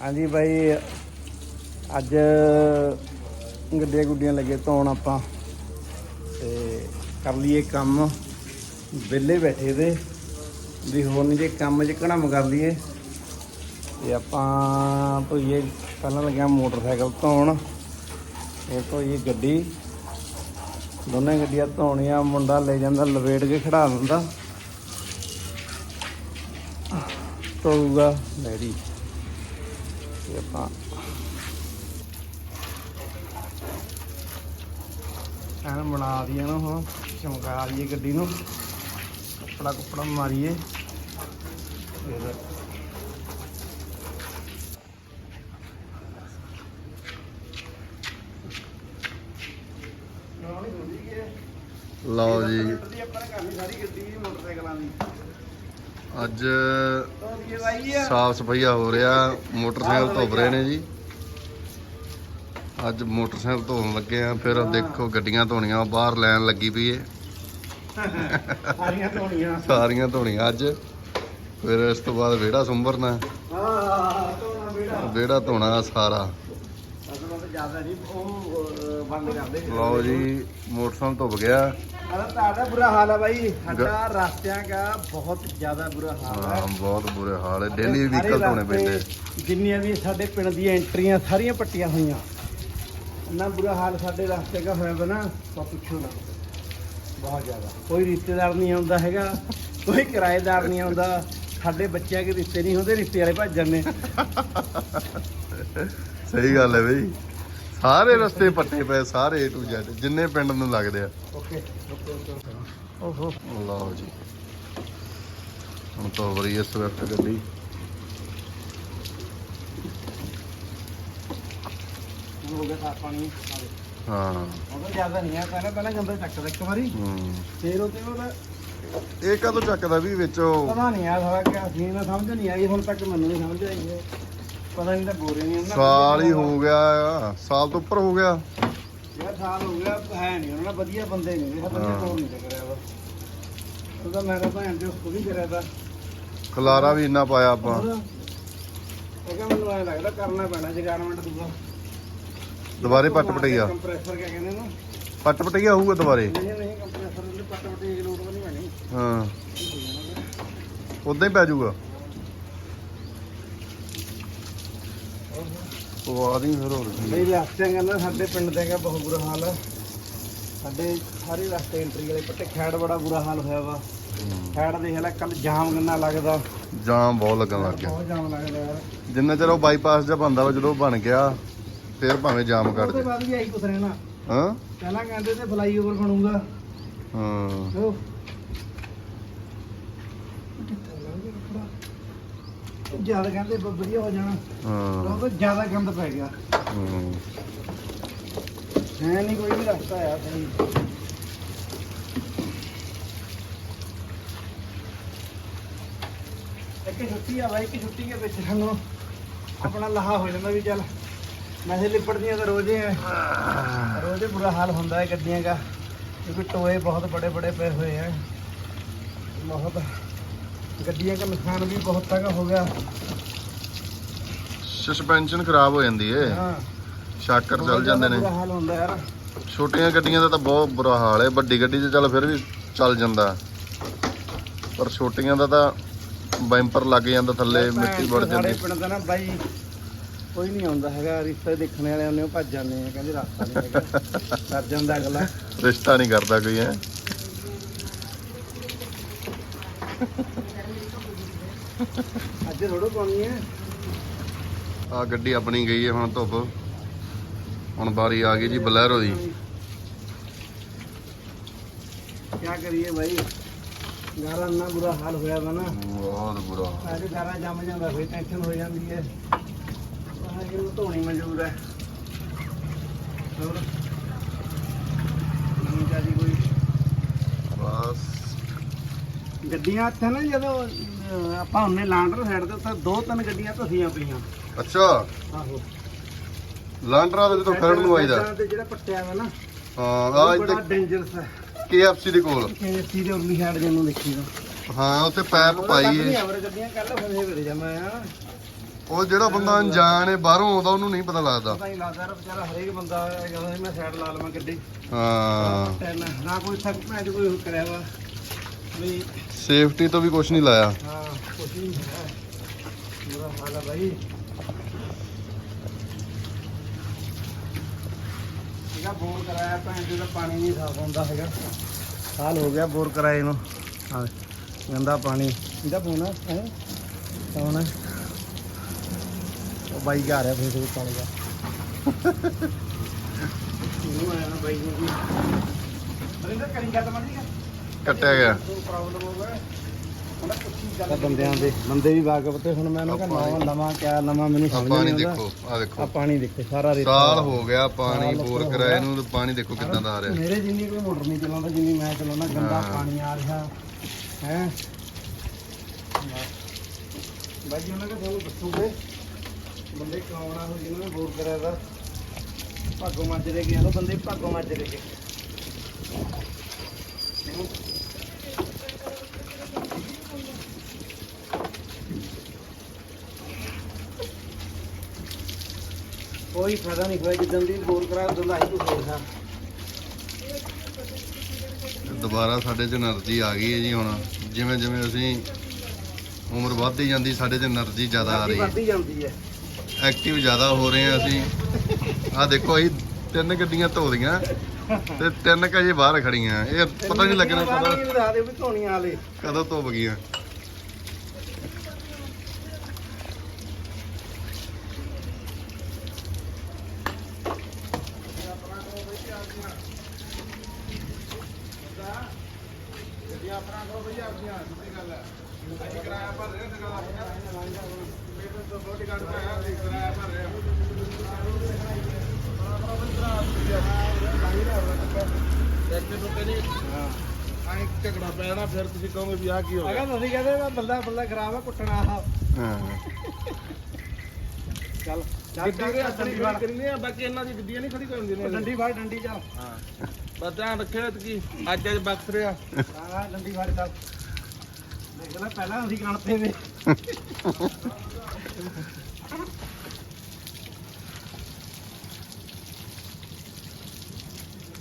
ਹਾਂਜੀ ਬਾਈ, ਅੱਜ ਗੱਡੀਆਂ ਗੁੱਡੀਆਂ ਲੱਗੇ ਧੋਣ ਆਪਾਂ ਤੇ ਕਰ ਲਈਏ ਕੰਮ। ਵਿਹਲੇ ਬੈਠੇ ਦੇ ਵੀ ਹੋਰ ਨਹੀਂ ਜੇ ਕੰਮ 'ਚ ਘੜਮ ਕਰ ਲਈਏ ਤੇ ਆਪਾਂ ਧੋਈਏ, ਪਹਿਲਾਂ ਲੱਗਿਆ ਮੋਟਰਸਾਈਕਲ ਧੋਣ ਇਹ ਧੋਈਏ ਗੱਡੀ। ਦੋਨੇ ਗੱਡੀਆਂ ਧੋਣੀਆਂ, ਮੁੰਡਾ ਲੈ ਜਾਂਦਾ ਲਵੇਟ ਕੇ ਖੜਾ ਦਿੰਦਾ ਧੋਊਗਾ ਡੈਡੀ। ਤੇ ਆਪਾਂ ਐਨ ਬਣਾ ਦਈਏ ਨਾ ਹੁਣ ਚਮਕਾ ਦਈਏ ਗੱਡੀ ਨੂੰ। ਕੱਪੜਾ ਕੁੱਪੜਾ ਮਾਰੀਏ। ਫਿਰ ਲਓ ਜੀ। ਆਪਾਂ ਨੇ ਕਰਨੀ ਸਾਰੀ ਗੱਡੀ ਦੀ ਮੋਟਰਸਾਈਕਲਾਂ ਦੀ। ਅੱਜ ਸਾਫ਼ ਸਫਾਈਆ ਹੋ ਰਿਹਾ ਮੋਟਰਸਾਈਕਲ ਧੁੱਪ ਰਹੇ ਨੇ ਜੀ। ਅੱਜ ਮੋਟਰਸਾਈਕਲ ਧੋਣ ਲੱਗੇ ਆ ਫਿਰ ਦੇਖੋ ਗੱਡੀਆਂ ਧੋਣੀਆਂ ਬਾਹਰ ਲੈਣ ਲੱਗੀ ਪਈ ਏ। ਸਾਰੀਆਂ ਧੋਣੀਆਂ। ਸਾਰੀਆਂ ਧੋਣੀਆਂ ਅੱਜ ਫਿਰ ਇਸ ਤੋਂ ਬਾਅਦ ਵਿਹੜਾ ਸੁੰਬਰਨਾ ਹਾਂ ਧੋਣਾ ਵਿਹੜਾ ਧੋਣਾ ਸਾਰਾ। ਲਓ ਜੀ ਮੋਟਰਸਾਈਕਲ ਧੁੱਪ ਗਿਆ। ਤੁਹਾਡਾ ਬੁਰਾ ਹਾਲ ਹੈ ਬਾਈ। ਸਾਡਾ ਰਸਤਿਆਂ ਦਾ ਬਹੁਤ ਜ਼ਿਆਦਾ ਬੁਰਾ ਹਾਲ ਹੈ ਬਹੁਤ ਬੁਰੇ ਹਾਲ ਹੈ ਡੇਲੀ ਵਹੀਕਲ ਧੋਣੇ ਪੈਂਦੇ। ਜਿੰਨੀਆਂ ਵੀ ਸਾਡੇ ਪਿੰਡ ਦੀਆਂ ਐਂਟਰੀਆਂ ਸਾਰੀਆਂ ਪੱਟੀਆਂ ਹੋਈਆਂ। ਇੰਨਾ ਬੁਰਾ ਹਾਲ ਸਾਡੇ ਰਸਤੇ ਦਾ ਹੋਇਆ ਬਣਾ ਤਾਂ ਪੁੱਛੋ ਨਾ। ਬਹੁਤ ਜ਼ਿਆਦਾ। ਕੋਈ ਰਿਸ਼ਤੇਦਾਰ ਨਹੀਂ ਆਉਂਦਾ ਹੈਗਾ ਕੋਈ ਕਿਰਾਏਦਾਰ ਨਹੀਂ ਆਉਂਦਾ। ਸਾਡੇ ਬੱਚਿਆਂ ਦੇ ਰਿਸ਼ਤੇ ਨਹੀਂ ਹੁੰਦੇ ਰਿਸ਼ਤੇ ਵਾਲੇ ਭੱਜ ਜਾਂਦੇ। ਸਹੀ ਗੱਲ ਹੈ ਬਈ। ਸਾਰੇ ਰਸਤੇ ਪੱਟੇ ਪਏ ਸਾਰੇ A to Z ਜਿੰਨੇ ਪਿੰਡ ਨੂੰ ਲੱਗਦੇ ਆ। ਓਕੇ ਓਹੋ ਲਓ ਜੀ। ਹੁਣ ਤੋਂ ਵਰੀ ਸਵਿਫਟ ਗੱਡੀ। ਹੋ ਗਿਆ ਸਾਫ਼ ਪਾਣੀ। ਹਾਂ। ਉਹਦਾ ਜ਼ਿਆਦਾ ਨਹੀਂ ਆ ਪਹਿਲਾਂ ਪਹਿਲਾਂ ਗੰਦਾ ਚੱਕਦਾ ਇੱਕ ਵਾਰੀ। ਹੂੰ। ਫੇਰ ਉਹ ਤੇ ਉਹਦਾ ਇਹ ਕਦੋਂ ਚੱਕਦਾ ਵੀ ਵਿੱਚੋਂ ਪਤਾ ਨਹੀਂ ਆ ਸਾਰਾ ਕਿ ਅਸੀਂ ਨਾ ਸਮਝ ਨਹੀਂ ਆਈ ਹੁਣ ਤੱਕ ਮੈਨੂੰ ਨਹੀਂ ਸਮਝ ਆਈ ਹੈ ਪਤਾ ਨਹੀਂ ਤਾਂ ਬੋਰੇ ਨਹੀਂ ਉਹਨਾਂ ਸਾਲ ਹੀ ਹੋ ਗਿਆ ਆ। ਸਾਲ ਤੋਂ ਉੱਪਰ ਹੋ ਗਿਆ। ਯਾਰ ਸਾਲ ਹੋ ਗਿਆ ਹੈ ਨਹੀਂ। ਉਹਨਾਂ ਨਾਲ ਵਧੀਆ ਬੰਦੇ ਨਹੀਂ ਇਹ ਬੰਦੇ। ਕੋਲ ਨਹੀਂ ਕਰਿਆ ਵਾ। ਉਹਦਾ ਮੈਂ ਤਾਂ ਭੈਣ ਤੇ ਉਸ ਵੀ ਕਰਿਆ ਤਾ। ਖਲਾਰਾ ਵੀ ਇੰਨਾ ਪਾਇਆ ਆਪਾਂ। ਇਹ ਕਹਿੰਦਾ ਮੈਨੂੰ ਐ ਲੱਗਦਾ ਕਰਨਾ ਪੈਣਾ ਜਗਾਰਮੈਂਟ ਦੂਗਾ। ਦੁਬਾਰੇ ਪੱਟ ਪਟਈਆ। ਕੰਪਰੈਸਰ ਕਿਆ ਕਹਿੰਦੇ ਨੇ? ਪੱਟ ਪਟਈਆ ਹੋਊਗਾ ਦੁਬਾਰੇ? ਨਹੀਂ ਨਹੀਂ ਕੰਪਰੈਸਰ ਦੇ ਪੱਟ ਪਟਈ ਦੀ ਲੋੜ ਨਹੀਂ ਪੈਣੀ। ਹਾਂ। ਉਦਾਂ ਹੀ ਪੈ ਜਾਊਗਾ। ਉਹ ਆਦੀ ਫਿਰ ਹੋਰ ਕੀ। ਨਹੀਂ ਰਸਤਿਆਂ ਕਹਿੰਦਾ ਸਾਡੇ ਪਿੰਡ ਦੇ ਦਾ ਬਹੁਤ ਬੁਰਾ ਹਾਲ ਹੈ ਸਾਡੇ ਸਾਰੇ ਰਸਤੇ ਐਂਟਰੀ ਵਾਲੇ ਪੱਟੇ ਖੈੜ ਬੜਾ ਬੁਰਾ ਹਾਲ ਹੋਇਆ ਵਾ। ਖੈੜ ਦੇਖ ਲੈ ਕੱਲ ਜਾਮ ਕਿੰਨਾ ਲੱਗਦਾ। ਜਾਮ ਬਹੁਤ ਲੱਗਣ ਲੱਗ ਗਿਆ। ਬਹੁਤ ਜਾਮ ਲੱਗਦਾ। ਯਾਰ ਜਿੰਨਾ ਚਿਰ ਉਹ ਬਾਈਪਾਸ ਜਿਹਾ ਬੰਦਾ ਵਾ ਜਦੋਂ ਬਣ ਗਿਆ ਫਿਰ ਭਾਵੇਂ ਜਾਮ ਕੱਢ ਉਹਦੇ ਦੇ। ਬਾਅਦ ਵੀ ਆਈ ਕੁਛ ਰਹਿਣਾ। ਹਾਂ? ਪਹਿਲਾਂ ਕਹਿੰਦੇ ਤੇ ਫਲਾਈਓਵਰ ਬਣੂਗਾ। ਹਾਂ। ਉਹ। ਜ਼ਿਆਦਾ ਕਹਿੰਦੇ ਬ- ਵਧੀਆ ਹੋ ਜਾਣਾ। ਹਾਂ। ਤਾਂ ਜ਼ਿਆਦਾ ਗੰਦ ਪੈ ਗਿਆ। ਹੂੰ। ਹੈ ਨਹੀਂ ਕੋਈ ਵੀ ਰਸਤਾ ਆ ਸਹੀ ਇੱਕ ਛੁੱਟੀ ਆ ਬਾਈ ਇੱਕ ਛੁੱਟੀ ਦੇ ਵਿੱਚ ਸਾਨੂੰ। ਆਪਣਾ ਲਹਾ ਹੋ ਜਾਂਦਾ ਵੀ ਚੱਲ ਮੈਸੇ ਲਿਪੜਦੀਆਂ ਤਾਂ ਰੋਜ਼ੇ ਆ। ਰੋਜ਼ੇ ਬੁਰਾ ਹਾਲ ਹੁੰਦਾ ਹੈ ਗੱਡੀਆਂ ਦਾ ਕਿਉਂਕਿ ਟੋਏ ਬਹੁਤ ਬੜੇ ਬੜੇ ਪਏ ਹੋਏ ਆ। ਬਹੁਤ। ਗੱਡੀਆਂ ਦਾ ਨੁਕਸਾਨ ਵੀ ਬਹੁਤ ਤੱਕ ਹੋ ਗਿਆ। ਸਸਪੈਂਸ਼ਨ ਖਰਾਬ ਹੋ ਜਾਂਦੀ ਏ। ਹਾਂ। ਸ਼ਾਕਰ ਬਹੁਤ ਚੱਲ ਜਾਂਦੇ ਨੇ। ਬੁਰਾ ਹਾਲ ਹੁੰਦਾ ਯਾਰ। ਛੋਟੀਆਂ ਗੱਡੀਆਂ ਦਾ ਤਾਂ ਬਹੁਤ ਬੁਰਾ ਹਾਲ ਹੈ ਵੱਡੀ ਗੱਡੀ 'ਚ ਚੱਲ ਫਿਰ ਵੀ ਚੱਲ ਜਾਂਦਾ। ਪਰ ਛੋਟੀਆਂ ਦਾ ਤਾਂ ਬੈਂਪਰ ਲੱਗ ਜਾਂਦਾ ਥੱਲੇ ਮਿੱਟੀ ਵੜ ਸਾਡੇ ਜਾਂਦੀ। ਪਿੰਡ ਦਾ ਨਾ ਬਾਈ ਕੋਈ ਨਹੀਂ ਆਉਂਦਾ ਹੈਗਾ। ਰਿਸ਼ਤੇ ਦੇਖਣ ਵਾਲਿਆਂ ਨੇ ਉਹ ਭੱਜ ਜਾਂਦੇ ਆ ਕਹਿੰਦੇ ਰਸਤਾ ਨਹੀਂ ਹੈਗਾ। ਕਰ ਜਾਂਦਾ ਅਗਲਾ। ਰਿਸ਼ਤਾ ਨਹੀਂ ਕਰਦਾ ਕੋਈ ਹੈ। ਅੱਜ ਥੋੜੋ ਪਾਉਣੀ ਹੈ। ਆ ਗੱਡੀ ਆਪਣੀ ਗਈ ਹੈ ਹੁਣ ਧੁੱਪ। ਹੁਣ ਬਾਰੀ ਆ ਗਈ ਜੀ ਬਲੈਰੋ ਦੀ। ਕੀ ਕਰੀਏ ਬਾਈ? ਗਾਰਾ ਇੰਨਾ ਬੁਰਾ ਹਾਲ ਹੋਇਆ ਵਾ ਨਾ। ਬਹੁਤ ਬੁਰਾ ਗਾਰਾ ਜੰਮ ਜਾਂਦਾ ਫਿਰ ਟੈਨਸ਼ਨ ਹੋ ਜਾਂਦੀ ਹੈ। ਆਹ ਇਹਨੂੰ ਧੋਣੀ ਮਨਜ਼ੂਰ ਹੈ। ਹੋਰ ਨਹੀਂ ਚਾਹੀ ਕੋਈ ਬਸ ਗੱਡੀਆਂ ਇੱਥੇ ਨਾ ਜਦੋਂ ਅਹ, ਆਪਾਂ ਉਹਨੇ ਲਾਂਡਰ ਸਾਈਡ ਤੇ ਉੱਥੇ ਦੋ ਤਿੰਨ ਗੱਡੀਆਂ ਧਸੀਆਂ ਪਈਆਂ। ਅੱਛਾ। ਆਹੋ। ਲਾਂਡਰਾ ਦੇ ਜਦੋਂ ਖਰੜ ਨੂੰ ਆਈਦਾ। ਤੇ ਜਿਹੜਾ ਪੱਟਿਆ ਵਾ ਨਾ ਹਾਂ ਉਹ ਆ ਬੜਾ ਇੱਥੇ ਡੇਂਜਰਸ ਹੈ। KFC ਦੇ ਕੋਲ। ਕੇਸੀ ਦੇ ਉਰਲੀ ਸਾਈਡ ਜਿਹਨੂੰ ਦੇਖੀ ਦਾ ਹਾਂ ਉੱਥੇ ਪੈਪ ਪਾਈ ਏ। ਐਵਰੇ ਗੱਡੀਆਂ ਕੱਲ ਫਸੇ ਫਿਰ ਜਾਣਾ ਆ। ਉਹ ਜਿਹੜਾ ਬੰਦਾ ਅਣਜਾਣ ਹੈ ਬਾਹਰੋਂ ਆਉਂਦਾ ਉਹਨੂੰ ਨਹੀਂ ਪਤਾ ਲੱਗਦਾ। ਪਤਾ ਨਹੀਂ ਲੱਗਦਾ ਯਾਰ ਵਿਚਾਰਾ ਹਰੇਕ ਬੰਦਾ ਕਹਿੰਦਾ ਸੀ ਮੈਂ ਸਾਈਡ ਲਾ ਲਵਾਂ ਗੱਡੀ। ਹਾਂ। ਟੈਨ ਨਾ ਕੋਈ ਥੱਕ ਮੈਂ ਕੋਈ ਕਰਿਆ ਵਾ। ਵੀ ਸੇਫਟੀ ਤੋਂ ਵੀ ਕੁਝ ਨਹੀਂ ਲਾਇਆ। ਹਾਂ, ਕੁਛ ਨਹੀਂ ਹੈ ਮੇਰਾ ਹਾਲ ਭਾਈ ਇਹਦਾ ਬੋਰ ਕਰਾਇਆ ਭੈਣ ਜੀ ਦਾ ਪਾਣੀ ਨਹੀਂ ਸਾਫ਼ ਹੁੰਦਾ ਹੈਗਾ। ਸਾਲ ਹੋ ਗਿਆ ਬੋਰ ਕਰਾਏ ਨੂੰ। ਹਾਂ, ਗੰਦਾ ਪਾਣੀ। ਇਹਦਾ ਫੋਨ ਹੈ? ਕੌਣ ਹੈ ਉਹ ਬਾਈ ਘਰ ਰਿਹਾ ਫੇਸਬੁੱਕ ਵਾਲੇ ਦਾ। ਇਹਨੂੰ ਆਇਆ ਨਾ ਬਾਈ ਨੂੰ ਵੀ ਅਰਿੰਦਰ ਕਰੀ ਗੱਲ ਮੰਨ ਲਈ ਕੱਟਿਆ ਗਿਆ। ਤਾਂ ਬੰਦਿਆਂ ਦੇ ਬੰਦੇ ਵੀ ਵਾਕਫ ਤੇ ਹੁਣ ਮੈਂ ਉਹਨਾਂ ਕਾ ਨਵਾਂ ਨਵਾਂ ਕਿਆ ਨਵਾਂ ਮੈਨੂੰ ਸਮਝ ਪਾਣੀ ਨਹੀਂ ਆਉਂਦਾ। ਦੇਖੋ ਆ ਆ ਦੇਖੋ ਪਾਣੀ ਦੇਖੋ ਸਾਰਾ ਰੇਤਾ ਸਾਲ ਹੋ ਗਿਆ ਪਾਣੀ ਬੋਰ ਕਰਾਏ। ਨੂੰ ਤੇ ਪਾਣੀ ਦੇਖੋ ਕਿੱਦਾਂ ਦਾ ਆ ਰਿਹਾ। ਮੇਰੇ ਜਿੰਨੀ ਕੋਈ ਮੋਟਰ ਨਹੀਂ ਚਲਾਉਂਦਾ ਜਿੰਨੀ ਮੈਂ ਚਲਾਉਂਦਾ ਗੰਦਾ ਹਾਂ। ਪਾਣੀ ਆ ਰਿਹਾ। ਹੈ? ਬਾਜੀ ਉਹਨਾਂ ਕਾ ਤੁਹਾਨੂੰ ਦੱਸੂਗੇ ਬੰਦੇ ਕੌਣ ਆ ਉਹ ਜਿਹਨਾਂ ਨੇ ਬੋਰ ਕਰਿਆ ਦਾ ਭਾਗੋ ਮਾਜਰੇ ਗਿਆ ਉਹ ਬੰਦੇ ਭਾਗੋ ਮਾਜਰੇ ਗਏ। ਕੋਈ ਫਾਇਦਾ ਨਹੀਂ ਹੋਇਆ ਜਿੱਦਾਂ ਦੀ ਗੋਲ ਕਰਾ ਉਦੋਂ ਦਾ ਹੀ ਕੁਝ ਹੋਰ ਸਾ ਦੁਬਾਰਾ ਸਾਡੇ 'ਚ એનર્ਜੀ ਆ ਗਈ ਹੈ ਜੀ ਹੁਣ। ਜਿਵੇਂ ਜਿਵੇਂ ਅਸੀਂ ਉਮਰ ਵੱਧਦੀ ਜਾਂਦੀ ਸਾਡੇ 'ਚ એનર્ਜੀ ਜ਼ਿਆਦਾ ਆ ਰਹੀ ਹੈ। ਵੱਧਦੀ ਜਾਂਦੀ ਹੈ। ਐਕਟਿਵ ਜ਼ਿਆਦਾ ਹੋ ਰਹੇ ਆ ਅਸੀਂ। ਆ ਦੇਖੋ ਅਸੀਂ ਤਿੰਨ ਗੱਡੀਆਂ ਧੋਦੀਆਂ ਤੇ ਤਿੰਨ ਕਜੇ ਬਾਹਰ ਖੜੀਆਂ ਇਹ ਪਤਾ ਨਹੀਂ ਲੱਗਣਾ ਕਦੋਂ ਕਦੋਂ ਗੱਡੀਆਂ ਆਪਣਾ ਕੋ ਬਈ ਆਪਣੀਆਂ ਸਿੱਧੀ ਗੱਲ ਹੈ। ਅਸੀਂ ਕਿਰਾਇਆ ਭਰ ਰਹੇ ਤੇ ਗੱਲ ਆਪਣਾ ਮੇਰੇ ਤੋਂ ਥੋੜੀ ਗੱਲ ਪਾਇਆ ਤੇ ਕਿਰਾਇਆ ਭਰ ਰਹੇ ਹਾਂ ਆਏ ਝਗੜਾ ਪੈਣਾ ਫਿਰ ਤੁਸੀਂ ਕਹੋਗੇ ਵੀ ਆ ਕੀ ਹੋ ਗਿਆ ਅਗਾ ਤੁਸੀਂ ਕਹਿੰਦੇ ਮੈਂ ਬੰਦਾ ਬੰਦਾ ਖਰਾਬ ਆ ਕੁੱਟਣਾ ਆ ਹਾਂ ਚੱਲ ਚੱਲ ਡੰਡੀ ਫੜ ਕਰਨੀ ਆ ਬਾਕੀ ਇਹਨਾਂ ਦੀ ਗੱਡੀਆਂ ਨਹੀਂ ਖੜੀ ਹੁੰਦੀਆਂ ਨੇ ਡੰਡੀ ਫੜ ਡੰਡੀ ਚੱਲ ਹਾਂ। ਧਿਆਨ ਰੱਖਿਓ ਕਿ ਅੱਜ ਅੱਜ ਬਖਸ਼ ਰਿਹਾ। ਹਾਂ ਡੰਡੀ ਫੜ ਚੱਲ ਦੇਖ ਲੈ ਪਹਿਲਾਂ ਅਸੀਂ ਕਣਤੇ ਵੇ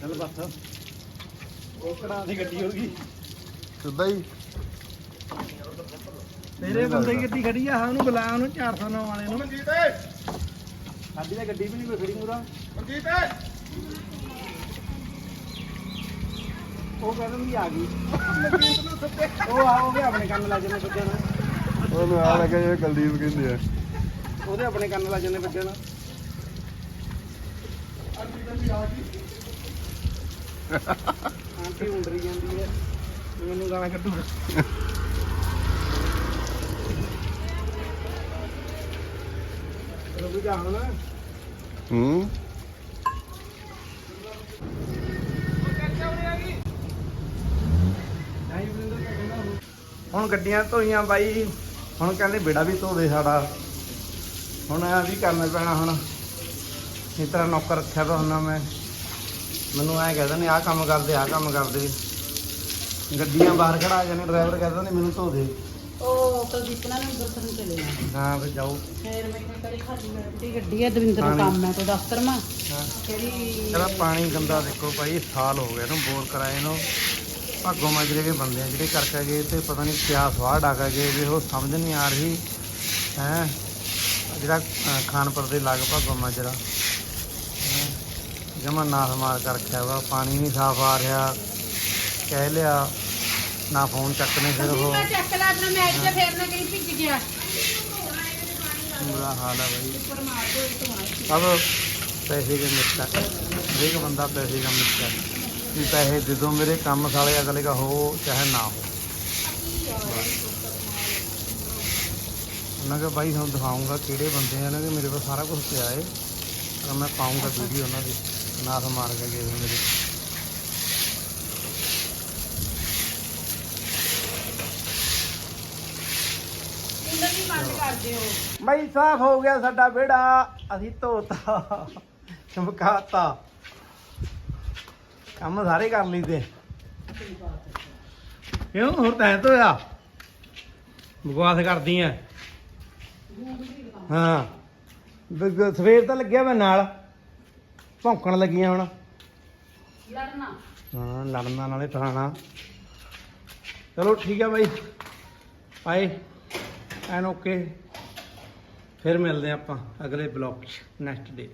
ਚੱਲ ਬੱਸ। ਉਹ ਕੜਾ ਦੀ ਗੱਡੀ ਹੋ ਗਈ ਸਿੱਧਾ ਹੀ। ਤੇਰੇ ਬੰਦੇ ਦੀ ਗੱਡੀ ਖੜੀ ਆ ਹਾਂ ਉਹਨੂੰ ਬੁਲਾ ਉਹਨੂੰ 409 ਵਾਲੇ ਨੂੰ। ਮਨਜੀਤ! ਸਾਡੀ ਤਾਂ ਗੱਡੀ ਵੀ ਨਹੀਂ ਕੋਈ ਖੜੀ ਮੂਰਾ ਮਨਜੀਤ! ਉਹ ਕਹਿੰਦਾ ਵੀ ਆ ਗਈ। ਉਹ ਆ ਉਹ ਵੀ ਆਪਣੇ ਕੰਨ ਲਾ ਜਨੇ ਬੱਚਿਆਂ ਨੂੰ ਉਹਨੂੰ ਆ ਲੱਗਾ ਜਿਵੇਂ ਕੁਲਦੀਪ ਕਹਿੰਦੇ ਆ। ਉਹਦੇ ਆਪਣੇ ਕੰਨ ਲਾ ਜਨੇ ਬੱਚਿਆਂ ਨੂੰ ਆਂਟੀ ਉਂਡਰੀ ਜਾਂਦੀ ਹੈ। ਮੈਨੂੰ ਗਾਲਾਂ ਕੱਢੂਗਾ ਰੁਕ ਜਾ ਹੁਣ। ਹੂੰ? ਹੁਣ ਗੱਡੀਆਂ ਧੋਈਆਂ ਬਾਈ। ਹੁਣ ਕਹਿੰਦੇ ਬੇੜਾ ਵੀ ਧੋ ਦੇ ਸਾਡਾ। ਹੁਣ ਆ ਵੀ ਕਰਨਾ ਪੈਣਾ ਹੁਣ। ਇਸ ਤਰ੍ਹਾਂ ਨੌਕਰ ਰੱਖਿਆ ਤਾਂ ਹੁੰਦਾ ਮੈਂ। ਮੈਨੂੰ ਐਂ ਕਹਿੰਦੇ ਨੇ ਆਹ ਕੰਮ ਕਰਦੇ ਆਹ ਕੰਮ ਕਰਦੇ। ਗੱਡੀਆਂ ਬਾਹਰ ਖੜਾ ਜਾਂਦੇ ਡਰਾਈਵਰ ਕਹਿੰਦਾ ਨੇ ਮੈਨੂੰ ਧੋ ਦੇ। ਉਹ ਕੁਲਦੀਪ ਨਾਲ ਅੰਦਰ ਤੋਂ ਚਲੇ ਆ ਹਾਂ ਫਿਰ ਜਾਓ। ਫੇਰ ਮੈਂ ਕਿਹਾ ਕਰੀ ਖਾਲੀ ਮੇਰੀ ਗੱਡੀ ਹੈ ਦਵਿੰਦਰ ਨੂੰ। ਕੰਮ ਹੈ ਕੋਈ ਦਫ਼ਤਰ ਮਾ ਹਾਂ। ਕਿਹੜੀ ਚਲਾ ਪਾਣੀ ਗੰਦਾ ਦੇਖੋ ਭਾਈ ਸਾਲ ਹੋ ਗਿਆ ਇਹਨੂੰ ਬੋਰ ਕਰਾਏ ਨੂੰ। ਭਾਗੋ ਮਾਜਰੇ ਦੇ ਬੰਦੇ ਆ ਜਿਹੜੇ ਕਰਕੇ ਗਏ ਤੇ ਪਤਾ ਨਹੀਂ ਕਿਆ ਸਵਾਹ ਡਾਕਾ ਗਏ ਵੀ ਉਹ ਸਮਝ ਨਹੀਂ ਆ ਰਹੀ ਹੈ? ਜਿਹੜਾ ਖਾਨਪੁਰ ਦੇ ਲਾਗ ਭਾਗੋ ਮਾਜਰਾ ਜਮਾ ਨਾ ਮਾਰ ਕਰ ਰੱਖਿਆ ਵਾ ਪਾਣੀ ਨਹੀਂ ਸਾਫ਼ ਆ ਰਿਹਾ ਕਹਿ ਲਿਆ ਨਾ ਫੋਨ ਚੱਕਨੇ ਫਿਰ ਉਹ। ਮੈਂ ਚੱਕ ਲਾ ਆਪਣਾ ਮੈਚ ਤੇ ਫੇਰ ਨਾ ਕਰੀ ਭਿੱਜ ਗਿਆ। ਬੁਰਾ ਹਾਲ ਆ ਬਈ। ਸਭ ਪੈਸੇ ਦੇ ਮਿੱਤਰ ਹਰੇਕ ਬੰਦਾ ਪੈਸੇ ਦਾ ਮਿੱਤਰ ਵੀ ਪੈਸੇ ਦੇ ਦਿਓ ਮੇਰੇ ਕੰਮ ਸਾਲੇ ਅਗਲੇ ਦਾ ਹੋ ਚਾਹੇ ਨਾ ਹੋ। ਉਹਨਾਂ ਕਹੇ ਭਾਈ ਤੁਹਾਨੂੰ ਦਿਖਾਉਂਗਾ ਕਿਹੜੇ ਬੰਦੇ ਆ ਨਾ ਕਿ ਮੇਰੇ ਕੋਲ ਸਾਰਾ ਕੁਝ ਪਿਆ ਏ। ਪਰ ਮੈਂ ਪਾਉਂਗਾ ਵੀਡੀਓ ਉਹਨਾਂ ਦੀ, ਨਾਸ ਮਾਰ ਕੇ ਗਏ ਮੇਰੇ। ਬਈ ਸਾਫ਼ ਹੋ ਗਿਆ ਸਾਡਾ ਵਿਹੜਾ, ਅਸੀਂ ਧੋਤਾ, ਚਮਕਾਤਾ। ਕੰਮ ਸਾਰੇ ਕਰ ਲਈਦੇ ਕਿਉਂ? ਹੋਰ ਤੈਂ ਧੋਇਆ ਬਕਵਾਸ ਕਰਦੀ ਐ। ਹਾਂ। ਬ- ਬ- ਸਵੇਰ ਤਾਂ ਲੱਗਿਆ ਮੈਂ ਨਾਲ। ਭੌਂਕਣ ਲੱਗੀਆਂ ਹੁਣ। ਲੜਨਾ। ਹਾਂ ਲੜਨਾ ਨਾਲੇ ਫਲਾਣਾ। ਚਲੋ ਠੀਕ ਆ ਬਾਈ। ਆਏ। ਐਨ ਓਕੇ। ਫਿਰ ਮਿਲਦੇ ਹਾਂ ਆਪਾਂ ਅਗਲੇ ਬਲੌਗ 'ਚ। Next day.